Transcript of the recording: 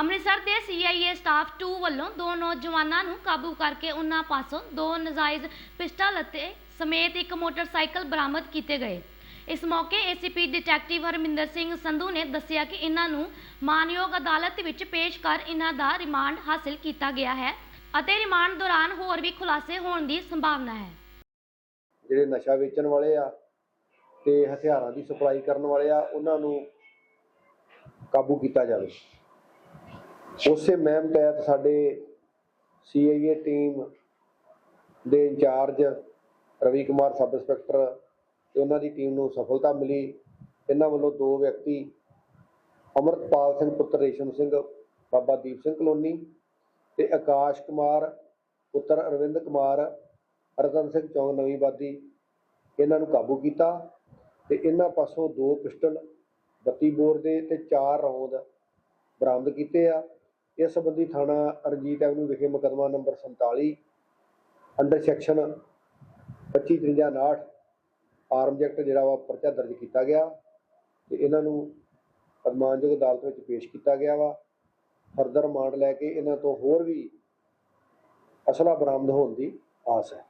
ਅੰਮ੍ਰਿਤਸਰ ਦੇ CIA staff 2 ਵੱਲੋਂ ਦੋ ਨੌਜਵਾਨਾਂ ਨੂੰ ਕਾਬੂ ਕਰਕੇ ਉਨ੍ਹਾਂ ਪਾਸੋਂ ਦੋ ਨਜਾਇਜ਼ ਪਿਸਟਲ ਅਤੇ ਸਮੇਤ ਇੱਕ ਮੋਟਰਸਾਈਕਲ ਬਰਾਮਦ ਕੀਤੇ ਗਏ। ਇਸ ਮੌਕੇ ਏਸੀਪੀ ਡਿਟੈਕਟਿਵ ਹਰਮਿੰਦਰ ਸਿੰਘ ਸੰਧੂ ਨੇ ਦੱਸਿਆ ਕਿ ਇਹਨਾਂ ਨੂੰ ਮਾਨਯੋਗ ਅਦਾਲਤ ਵਿੱਚ ਪੇਸ਼ ਕਰ ਇਹਨਾਂ ਦਾ ਰਿਮਾਂਡ ਹਾਸਲ ਕੀਤਾ ਗਿਆ ਹੈ ਅਤੇ ਰਿਮਾਂਡ ਦੌਰਾਨ ਹੋਰ ਵੀ ਖੁਲਾਸੇ ਹੋਣ ਦੀ ਸੰਭਾਵਨਾ ਹੈ। ਜਿਹੜੇ ਨਸ਼ਾ ਵੇਚਣ ਵਾਲੇ ਆ ਤੇ ਹਥਿਆਰਾਂ ਦੀ ਸਪਲਾਈ ਕਰਨ ਵਾਲੇ ਆ, ਉਹਨਾਂ ਨੂੰ ਕਾਬੂ ਕੀਤਾ ਜਾਵੇ। ਉਸੇ ਮਹਿਮ ਤਹਿਤ ਸਾਡੇ ਸੀਆਈਏ ਟੀਮ ਦੇ incharge Ravi Kumar sub inspector ਤੇ ਉਹਨਾਂ ਦੀ ਟੀਮ ਨੂੰ ਸਫਲਤਾ ਮਿਲੀ। ਇਹਨਾਂ ਵੱਲੋਂ ਦੋ ਵਿਅਕਤੀ, ਅਮਰਤਪਾਲ ਸਿੰਘ ਪੁੱਤਰ ਰੇਸ਼ਮ ਸਿੰਘ, ਬਾਬਾ ਦੀਪ ਸਿੰਘ ਕਲੋਨੀ ਤੇ ਆਕਾਸ਼ ਕੁਮਾਰ ਪੁੱਤਰ ਅਰਵਿੰਦ ਕੁਮਾਰ, ਰਤਨ ਸਿੰਘ ਚੌਂਕ ਨਵੀਂ ਬਾਦੀ, ਇਹਨਾਂ ਨੂੰ ਕਾਬੂ ਕੀਤਾ ਤੇ ਇਹਨਾਂ ਪਾਸੋਂ ਦੋ ਪਿਸਟਲ 32 ਬੋਰ ਦੇ ਤੇ ਚਾਰ ਰੌਂਦ ਬਰਾਮਦ ਕੀਤੇ ਆ। ਇਸ ਸੰਬੰਧੀ ਥਾਣਾ ਰਣਜੀਤ ਐਵਨਿਊ ਵਿਖੇ ਮੁਕੱਦਮਾ number 47 under section 2559 arm act ਜਿਹੜਾ ਵਾ ਪਰਚਾ ਦਰਜ ਕੀਤਾ ਗਿਆ ਤੇ ਇਹਨਾਂ ਨੂੰ ਅਦਮਾਨਯੋਗ ਅਦਾਲਤ ਵਿੱਚ ਪੇਸ਼ ਕੀਤਾ ਗਿਆ ਵਾ। ਫਰਦਰ ਰਿਮਾਂਡ ਲੈ ਕੇ ਇਹਨਾਂ ਤੋਂ ਹੋਰ ਵੀ ਅਸਲਾ ਬਰਾਮਦ ਹੋਣ ਦੀ ਆਸ ਹੈ।